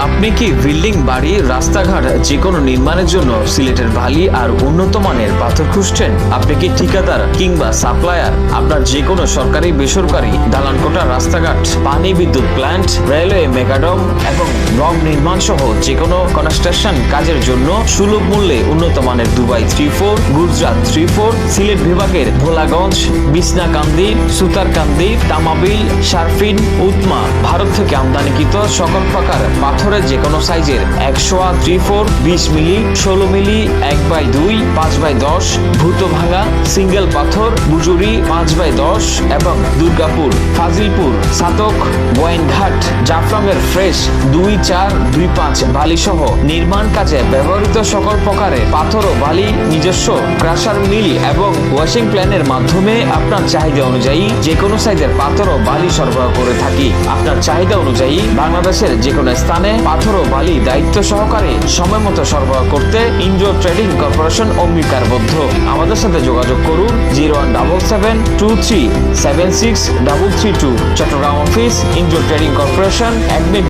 আপনি কি বিল্ডিং, বাড়ি, রাস্তাঘাট যে কোনো নির্মাণের জন্য সিলেটের ভালি আর উন্নত মানের পাথর খুঁজছেন? আপনি কি ঠিকাদার কিংবা সাপ্লায়ার? আপনার যে কোনো সরকারি, বেসরকারি দালানকোটা রাস্তাঘাট, পানি বিদ্যুৎ প্ল্যান্ট, রেলওয়ে, মেগাডম এবং রং নির্মাণ সহ যে কোনো কনস্ট্রাকশন কাজের জন্য সুলভ মূল্যে উন্নত মানের Dubai three four Gujarat three four Sylhet বিভাগের ভোলাগঞ্জ বিছনাকান্দি সুতারকান্দি তামাবিল শারফিন উতমা ভারত থেকে আমদানিকৃত সকল প্রকার পাথরের যে কোনো সাইজের একশো থ্রি ফোর বিশ মিলি, ষোলো মিলি, এক বাই দুই, পাঁচ বাই দশ ভূত ভাঙা সিঙ্গেল পাথর, বুজুরি, পাঁচ বাই দশ এবং দুর্গাপুর, ফাজিলপুর, সাতক, গোয়েনঘাট, জাফলংয়ের ফ্রেশ দুই চার দুই পাঁচ বালি সহ নির্মাণ কাজে ব্যবহৃত সকল প্রকারের পাথর ও বালি নিজস্ব, ক্রাশার মিল এবং ওয়াশিং প্ল্যানের মাধ্যমে আপনার চাহিদা অনুযায়ী যে কোনো সাইজের পাথর ও বালি সরবরাহ করে থাকি। আপনার চাহিদা অনুযায়ী বাংলাদেশের যে কোনো স্থানে পাথর ও বালি দায়িত্ব সহকারে সময় মতো সরবরাহ করতে ইন্ডোর ট্রেডিং কর্পোরেশন অঙ্গীকারবদ্ধ। আমাদের সাথে যোগাযোগ করুন zero one double seven two three seven six double three two Chattogram office indoor trading corporation admin